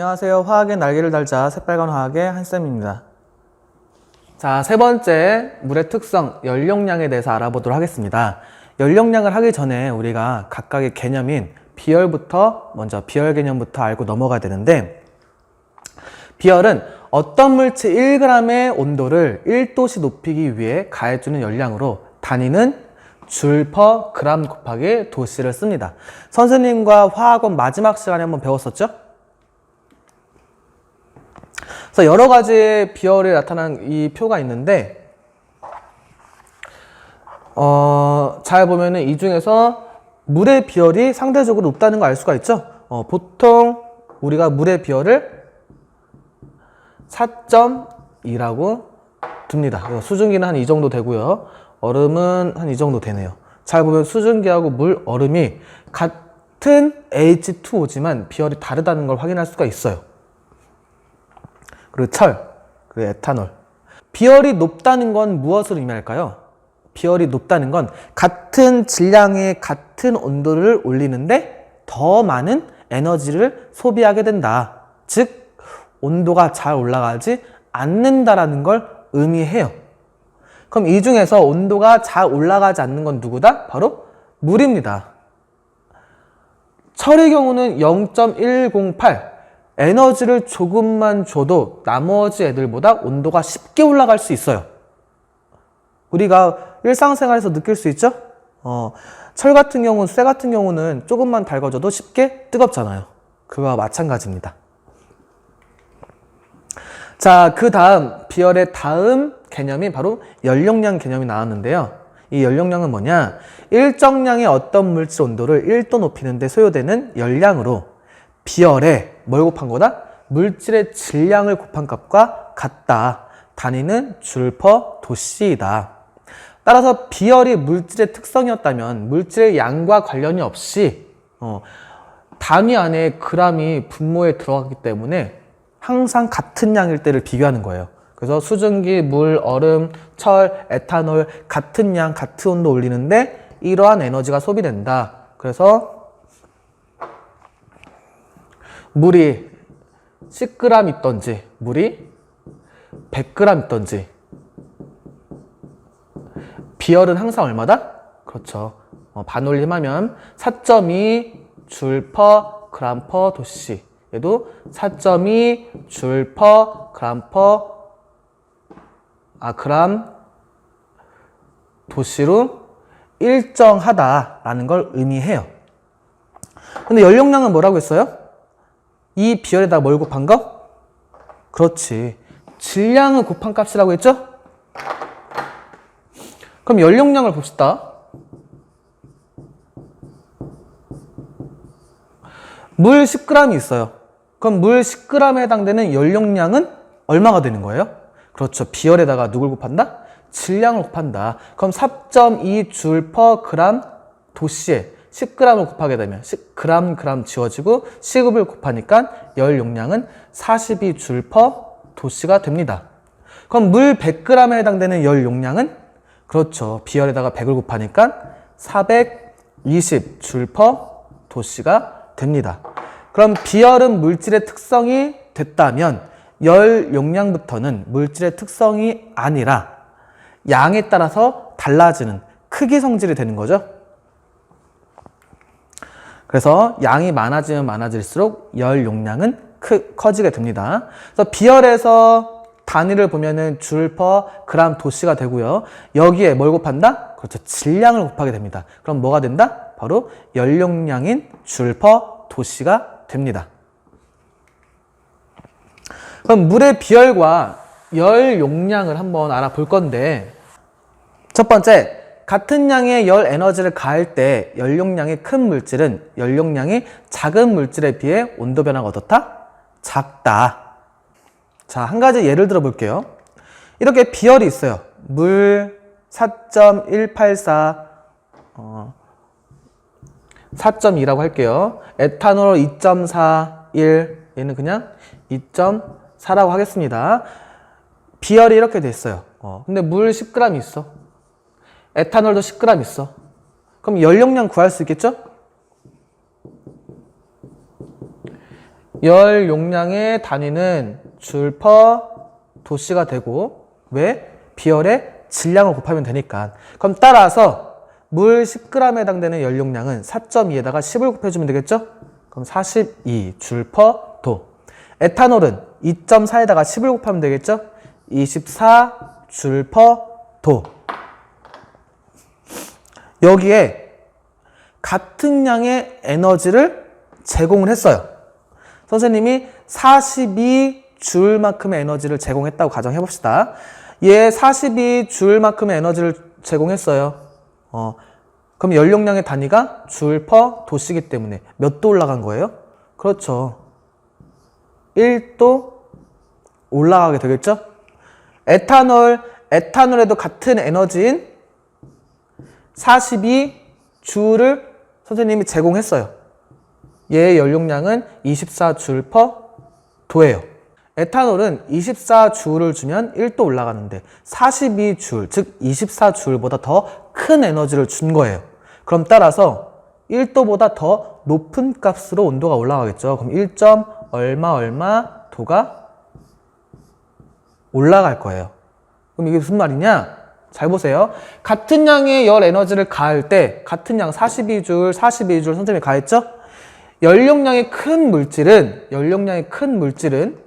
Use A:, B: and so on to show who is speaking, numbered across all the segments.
A: 안녕하세요. 화학의 날개를 달자 새빨간 화학의 한쌤입니다. 자, 세 번째 물의 특성, 연용량에 대해서 알아보도록 하겠습니다. 연용량을 하기 전에 우리가 각각의 개념인 비열부터 먼저 비열 개념부터 알고 넘어가야 되는데 비열은 어떤 물질 1g의 온도를 1도씨 높이기 위해 가해주는 열량으로 단위는 줄퍼 그램 곱하기 도씨를 씁니다. 선생님과 화학원 마지막 시간에 한번 배웠었죠? 그래서 여러 가지의 비열이 나타난 이 표가 있는데 어, 잘 보면은 이 중에서 물의 비열이 상대적으로 높다는 걸 알 수가 있죠. 어, 보통 우리가 물의 비열을 4.2라고 둡니다. 수증기는 한 이 정도 되고요. 얼음은 한 이 정도 되네요. 잘 보면 수증기하고 물, 얼음이 같은 H2O지만 비열이 다르다는 걸 확인할 수가 있어요. 그리고 철, 그리고 에탄올. 비열이 높다는 건 무엇을 의미할까요? 비열이 높다는 건 같은 질량의 같은 온도를 올리는데 더 많은 에너지를 소비하게 된다. 즉, 온도가 잘 올라가지 않는다라는 걸 의미해요. 그럼 이 중에서 온도가 잘 올라가지 않는 건 누구다? 바로 물입니다. 철의 경우는 0.108. 에너지를 조금만 줘도 나머지 애들보다 온도가 쉽게 올라갈 수 있어요. 우리가 일상생활에서 느낄 수 있죠? 어, 철 같은 경우는, 쇠 같은 경우는 조금만 달궈줘도 쉽게 뜨겁잖아요. 그와 마찬가지입니다. 자, 그 다음, 비열의 다음 개념이 바로 연용량 개념이 나왔는데요. 이 연용량은 뭐냐? 일정량의 어떤 물질 온도를 1도 높이는데 소요되는 열량으로 비열에 뭘 곱한 거다? 물질의 질량을 곱한 값과 같다. 단위는 줄퍼 도씨이다. 따라서 비열이 물질의 특성이었다면 물질의 양과 관련이 없이 어, 단위 안에 그람이 분모에 들어갔기 때문에 항상 같은 양일 때를 비교하는 거예요. 그래서 수증기, 물, 얼음, 철, 에탄올 같은 양, 같은 온도 올리는데 이러한 에너지가 소비된다. 그래서 물이 10g 있던지 물이 100g 있던지 비열은 항상 얼마다? 그렇죠. 어, 반올림하면 4.2 줄 퍼 그램 퍼 도씨 얘도 4.2 줄 퍼 그램 퍼 아, 그램 도씨로 일정하다라는 걸 의미해요. 근데 연용량은 뭐라고 했어요? 이 비열에다 뭘 곱한 거? 그렇지. 질량을 곱한 값이라고 했죠? 그럼 연용량을 봅시다. 물 10g이 있어요. 그럼 물 10g에 해당되는 연용량은 얼마가 되는 거예요? 그렇죠. 비열에다가 누굴 곱한다? 질량을 곱한다. 그럼 4.2 줄 퍼 그램 도씨에 10g을 곱하게 되면 10 그램 그램 지워지고 시급을 곱하니까 열 용량은 42줄 퍼 도씨가 됩니다. 그럼 물 100g에 해당되는 열 용량은 그렇죠. 비열에다가 100을 곱하니까 420줄 퍼 도씨가 됩니다. 그럼 비열은 물질의 특성이 됐다면 열 용량부터는 물질의 특성이 아니라 양에 따라서 달라지는 크기 성질이 되는 거죠. 그래서 양이 많아지면 많아질수록 열 용량은 크, 커지게 됩니다. 그래서 비열에서 단위를 보면은 줄 퍼 그램 도씨가 되고요. 여기에 뭘 곱한다? 그렇죠. 질량을 곱하게 됩니다. 그럼 뭐가 된다? 바로 연용량인 줄 퍼 도씨가 됩니다. 그럼 물의 비열과 열 용량을 한번 알아볼 건데 첫 번째 같은 양의 열 에너지를 가할 때 연용량이 큰 물질은 연용량이 작은 물질에 비해 온도 변화가 어떻다? 작다. 자, 한 가지 예를 들어 볼게요. 이렇게 비열이 있어요. 물 4.184, 어, 4.2라고 할게요. 에탄올 2.41, 얘는 그냥 2.4라고 하겠습니다. 비열이 이렇게 됐어요. 어, 근데 물 10g 있어. 에탄올도 10g 있어. 그럼 연용량 구할 수 있겠죠? 열 용량의 단위는 줄 퍼 도씨가 되고 왜? 비열의 질량을 곱하면 되니까. 그럼 따라서 물 10g에 해당되는 열 용량은 4.2에다가 10을 곱해주면 되겠죠? 그럼 42 줄 퍼 도. 에탄올은 2.4에다가 10을 곱하면 되겠죠? 24 줄 퍼 도. 여기에 같은 양의 에너지를 제공을 했어요. 선생님이 42줄만큼의 에너지를 제공했다고 가정해 봅시다. 얘 42줄만큼의 에너지를 제공했어요. 어, 그럼 연용량의 단위가 줄 퍼 도시기 때문에 몇 도 올라간 거예요? 그렇죠. 1도 올라가게 되겠죠? 에탄올, 에탄올에도 같은 에너지인 42줄을 선생님이 제공했어요. 얘의 연용량은 24줄 퍼 도예요. 에탄올은 24줄을 주면 1도 올라가는데 42줄, 즉 24줄보다 더 큰 에너지를 준 거예요. 그럼 따라서 1도보다 더 높은 값으로 온도가 올라가겠죠. 그럼 1. 얼마 얼마 도가 올라갈 거예요. 그럼 이게 무슨 말이냐? 잘 보세요. 같은 양의 열 에너지를 가할 때 같은 양 42줄, 42줄 선생님이 가했죠? 연용량이 큰 물질은 연용량이 큰 물질은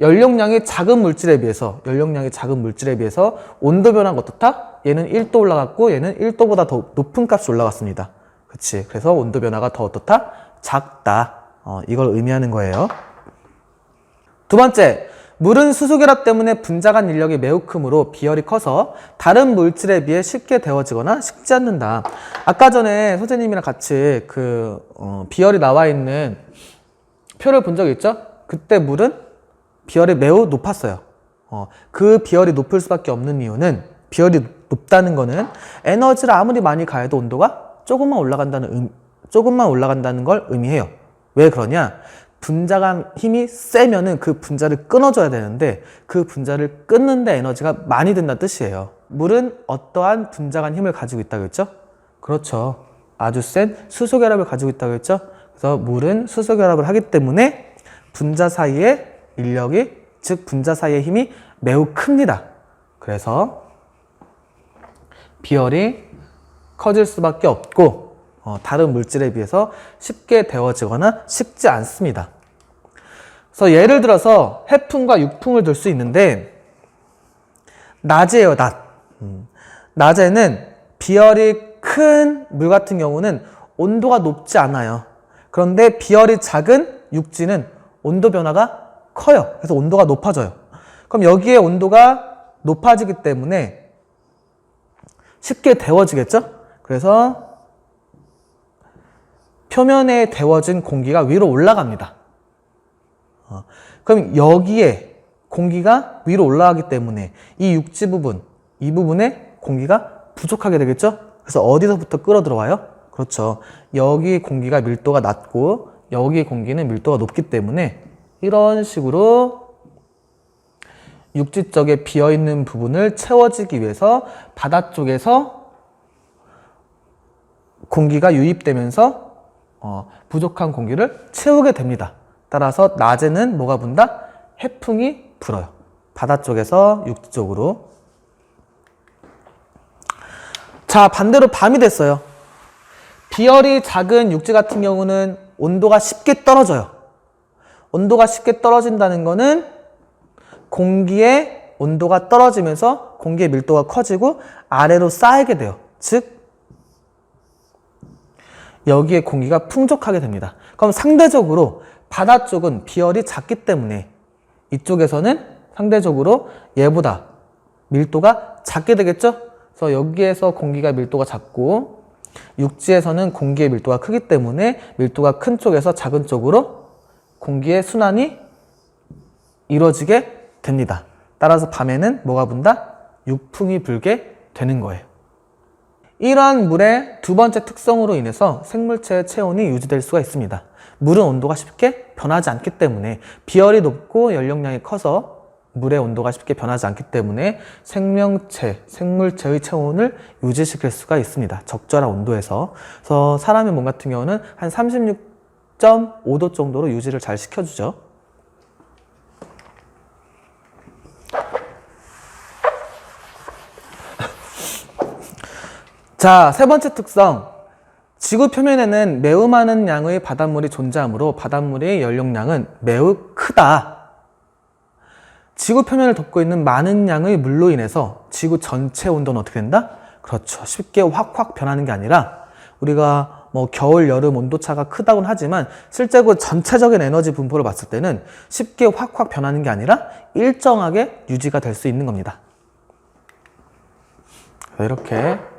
A: 연용량이 작은 물질에 비해서 연용량이 작은 물질에 비해서 온도 변화가 어떻다? 얘는 1도 올라갔고 얘는 1도보다 더 높은 값이 올라갔습니다. 그렇지. 그래서 온도 변화가 더 어떻다? 작다. 어, 이걸 의미하는 거예요. 두 번째, 물은 수소결합 때문에 분자간 인력이 매우 크므로 비열이 커서 다른 물질에 비해 쉽게 데워지거나 식지 않는다. 아까 전에 선생님이랑 같이 그 어, 비열이 나와 있는 표를 본 적 있죠? 그때 물은 비열이 매우 높았어요. 어, 그 비열이 높을 수밖에 없는 이유는 비열이 높다는 거는 에너지를 아무리 많이 가해도 온도가 조금만 올라간다는 음, 조금만 올라간다는 걸 의미해요. 왜 그러냐? 분자간 힘이 세면은 그 분자를 끊어줘야 되는데 그 분자를 끊는데 에너지가 많이 든다는 뜻이에요. 물은 어떠한 분자간 힘을 가지고 있다고 했죠? 그렇죠. 아주 센 수소 결합을 가지고 있다고 했죠? 그래서 물은 수소 결합을 하기 때문에 분자 사이의 인력이 즉 분자 사이의 힘이 매우 큽니다. 그래서 비열이 커질 수밖에 없고 어, 다른 물질에 비해서 쉽게 데워지거나 식지 않습니다. 그래서 예를 들어서 해풍과 육풍을 들 수 있는데 낮이에요, 낮. 음, 낮에는 비열이 큰 물 같은 경우는 온도가 높지 않아요. 그런데 비열이 작은 육지는 온도 변화가 커요. 그래서 온도가 높아져요. 그럼 여기에 온도가 높아지기 때문에 쉽게 데워지겠죠? 그래서 표면에 데워진 공기가 위로 올라갑니다. 어, 그럼 여기에 공기가 위로 올라가기 때문에 이 육지 부분, 이 부분에 공기가 부족하게 되겠죠? 그래서 어디서부터 끌어 들어와요? 그렇죠. 여기 공기가 밀도가 낮고 여기 공기는 밀도가 높기 때문에 이런 식으로 육지 쪽에 비어 있는 부분을 채워지기 위해서 바다 쪽에서 공기가 유입되면서 어, 부족한 공기를 채우게 됩니다. 따라서 낮에는 뭐가 분다? 해풍이 불어요. 바다 쪽에서 육지 쪽으로. 자, 반대로 밤이 됐어요. 비열이 작은 육지 같은 경우는 온도가 쉽게 떨어져요. 온도가 쉽게 떨어진다는 거는 공기의 온도가 떨어지면서 공기의 밀도가 커지고 아래로 쌓이게 돼요. 즉, 여기에 공기가 풍족하게 됩니다. 그럼 상대적으로 바다 쪽은 비열이 작기 때문에 이쪽에서는 상대적으로 얘보다 밀도가 작게 되겠죠? 그래서 여기에서 공기가 밀도가 작고 육지에서는 공기의 밀도가 크기 때문에 밀도가 큰 쪽에서 작은 쪽으로 공기의 순환이 이루어지게 됩니다. 따라서 밤에는 뭐가 분다? 육풍이 불게 되는 거예요. 이러한 물의 두 번째 특성으로 인해서 생물체의 체온이 유지될 수가 있습니다. 물은 온도가 쉽게 변하지 않기 때문에 비열이 높고 연령량이 커서 물의 온도가 쉽게 변하지 않기 때문에 생명체, 생물체의 체온을 유지시킬 수가 있습니다. 적절한 온도에서. 그래서 사람의 몸 같은 경우는 한 36.5도 정도로 유지를 잘 시켜주죠. 자, 세 번째 특성. 지구 표면에는 매우 많은 양의 바닷물이 존재하므로 바닷물의 연용량은 매우 크다. 지구 표면을 덮고 있는 많은 양의 물로 인해서 지구 전체 온도는 어떻게 된다? 그렇죠. 쉽게 확확 변하는 게 아니라 우리가 뭐 겨울, 여름 온도차가 크다고는 하지만 실제로 전체적인 에너지 분포를 봤을 때는 쉽게 확확 변하는 게 아니라 일정하게 유지가 될 수 있는 겁니다. 이렇게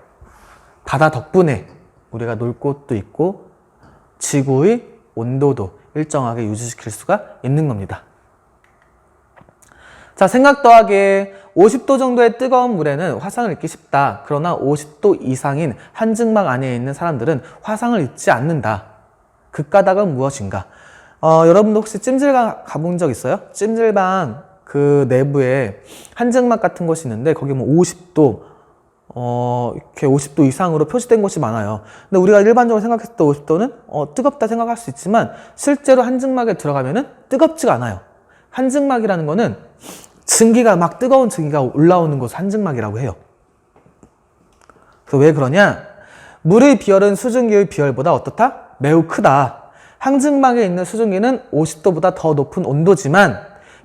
A: 바다 덕분에 우리가 놀 곳도 있고 지구의 온도도 일정하게 유지시킬 수가 있는 겁니다. 자, 생각 더하기 50도 정도의 뜨거운 물에는 화상을 입기 쉽다. 그러나 50도 이상인 한증막 안에 있는 사람들은 화상을 입지 않는다. 그 까닭은 무엇인가? 어, 여러분도 혹시 찜질방 가본 적 있어요? 찜질방 그 내부에 한증막 같은 곳이 있는데 거기 뭐 50도 어, 이렇게 50도 이상으로 표시된 곳이 많아요. 근데 우리가 일반적으로 생각했을 때 50도는 어, 뜨겁다 생각할 수 있지만 실제로 한증막에 들어가면은 뜨겁지가 않아요. 한증막이라는 거는 증기가 막 뜨거운 증기가 올라오는 곳 한증막이라고 해요. 그래서 왜 그러냐? 물의 비열은 수증기의 비열보다 어떻다? 매우 크다. 항증막에 있는 수증기는 50도보다 더 높은 온도지만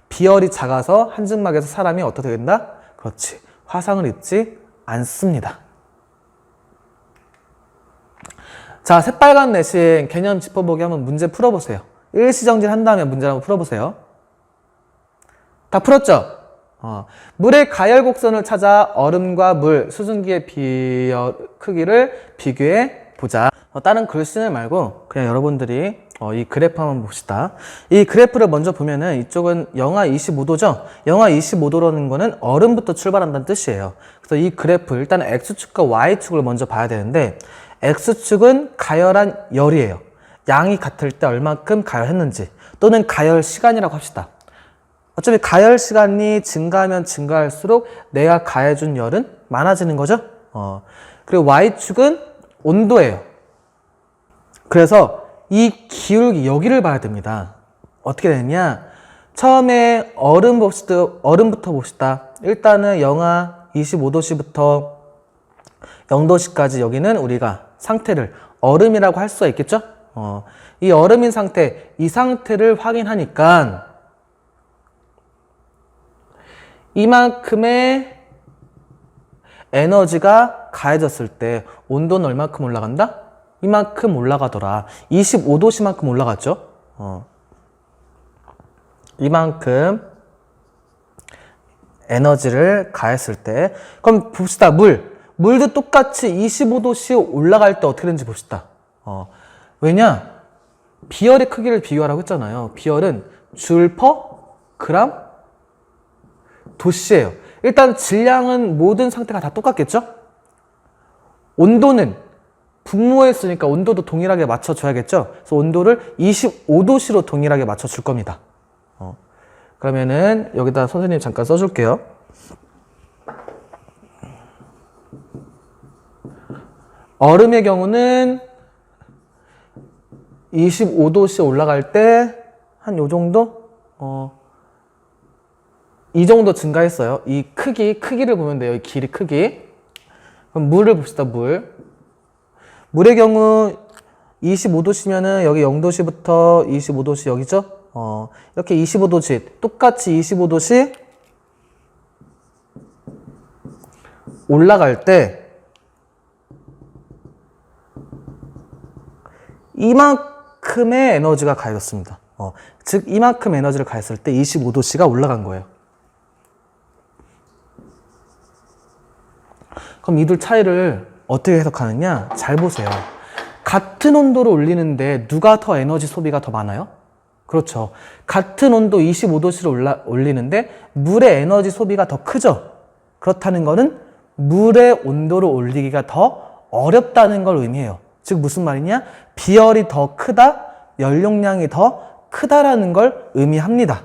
A: 비열이 작아서 한증막에서 사람이 어떻게 된다? 그렇지. 화상을 입지 않습니다. 자, 새빨간 내신 개념 짚어보기 한번 문제 풀어보세요. 일시정지를 한 다음에 문제 한번 풀어보세요. 다 풀었죠? 어, 물의 가열 곡선을 찾아 얼음과 물, 수증기의 비열 크기를 비교해 보자. 어, 다른 글씨는 말고 그냥 여러분들이 어, 이 그래프 한번 봅시다. 이 그래프를 먼저 보면은 이쪽은 영하 25도죠? 영하 25도라는 거는 얼음부터 출발한다는 뜻이에요. 그래서 이 그래프, 일단 X축과 Y축을 먼저 봐야 되는데 X축은 가열한 열이에요. 양이 같을 때 얼만큼 가열했는지 또는 가열 시간이라고 합시다. 어차피 가열 시간이 증가하면 증가할수록 내가 가해준 열은 많아지는 거죠. 어. 그리고 y축은 온도예요. 그래서 이 기울기 여기를 봐야 됩니다. 어떻게 되느냐? 처음에 얼음 봅시다. 얼음부터 봅시다. 일단은 영하 25도씨부터 0도씨까지 여기는 우리가 상태를 얼음이라고 할 수가 있겠죠? 어, 이 얼음인 상태, 이 상태를 확인하니까 이만큼의 에너지가 가해졌을 때 온도는 얼마큼 올라간다? 이만큼 올라가더라. 25도씨만큼 올라갔죠? 어. 이만큼 에너지를 가했을 때 그럼 봅시다. 물. 물도 똑같이 25도씨 올라갈 때 어떻게 되는지 봅시다. 어. 왜냐? 비열의 크기를 비교하라고 했잖아요. 비열은 줄 퍼 그람 도시예요. 일단 질량은 모든 상태가 다 똑같겠죠? 온도는 분모에 쓰니까 온도도 동일하게 맞춰줘야겠죠? 그래서 온도를 25도씨로 동일하게 맞춰줄 겁니다. 어. 그러면은 여기다 선생님 잠깐 써줄게요. 얼음의 경우는 25도씨 올라갈 때 한 요 정도? 어, 이 정도 증가했어요. 이 크기, 크기를 보면 돼요. 이 길이 크기. 그럼 물을 봅시다, 물. 물의 경우 25도씨면은 여기 0도씨부터 25도씨 여기죠? 어, 이렇게 25도씨, 똑같이 25도씨 올라갈 때 이만큼의 에너지가 가해졌습니다. 어, 즉, 이만큼 에너지를 가했을 때 25도씨가 올라간 거예요. 그럼 이들 차이를 어떻게 해석하느냐? 잘 보세요. 같은 온도를 올리는데 누가 더 에너지 소비가 더 많아요? 그렇죠. 같은 온도 25도씨를 올라, 올리는데 물의 에너지 소비가 더 크죠? 그렇다는 것은 물의 온도를 올리기가 더 어렵다는 걸 의미해요. 즉 무슨 말이냐? 비열이 더 크다, 연용량이 더 크다라는 걸 의미합니다.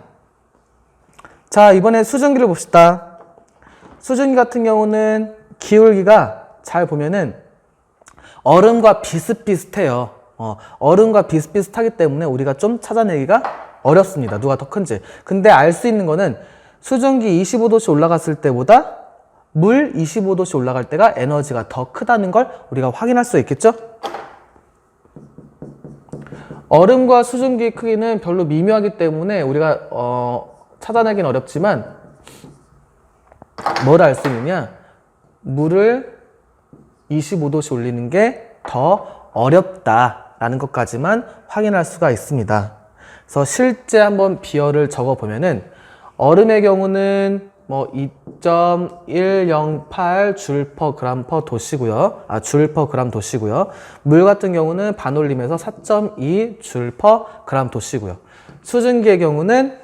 A: 자, 이번에 수증기를 봅시다. 수증기 같은 경우는 기울기가 잘 보면은 얼음과 비슷비슷해요. 어, 얼음과 비슷비슷하기 때문에 우리가 좀 찾아내기가 어렵습니다. 누가 더 큰지. 근데 알 수 있는 거는 수증기 25도씨 올라갔을 때보다 물 25도씨 올라갈 때가 에너지가 더 크다는 걸 우리가 확인할 수 있겠죠? 얼음과 수증기의 크기는 별로 미묘하기 때문에 우리가 어, 찾아내긴 어렵지만 뭘 알 수 있느냐? 물을 25도씨 올리는 게 더 어렵다라는 것까지만 확인할 수가 있습니다. 그래서 실제 한번 비열을 적어 보면은 얼음의 경우는 뭐 2.108 줄 퍼 그램 퍼 도시고요. 아, 줄 퍼 그램 도시고요. 물 같은 경우는 반올림에서 4.2 줄 퍼 그램 도시고요. 수증기의 경우는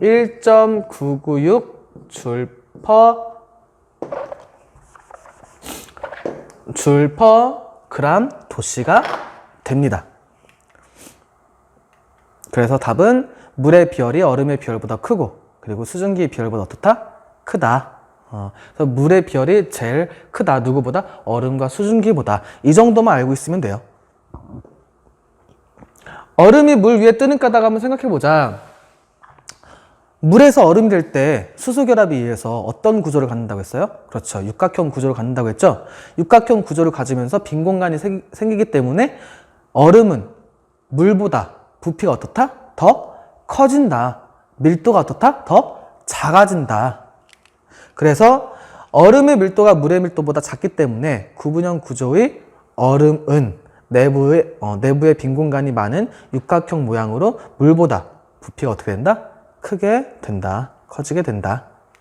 A: 1.996 줄 퍼 줄 퍼 그램 도시가 됩니다. 그래서 답은 물의 비열이 얼음의 비열보다 크고 그리고 수증기의 비열보다 어떻다? 크다. 어, 그래서 물의 비열이 제일 크다. 누구보다? 얼음과 수증기보다. 이 정도만 알고 있으면 돼요. 얼음이 물 위에 뜨는 까닭 한번 생각해 보자. 물에서 얼음이 될때 수소 결합에 의해서 어떤 구조를 갖는다고 했어요? 그렇죠. 육각형 구조를 갖는다고 했죠. 육각형 구조를 가지면서 빈 공간이 생, 생기기 때문에 얼음은 물보다 부피가 어떻다? 더 커진다. 밀도가 어떻다? 더 작아진다. 그래서 얼음의 밀도가 물의 밀도보다 작기 때문에 구분형 구조의 얼음은 내부에, 어, 내부에 빈 공간이 많은 육각형 모양으로 물보다 부피가 어떻게 된다? 크게 된다. 커지게 된다.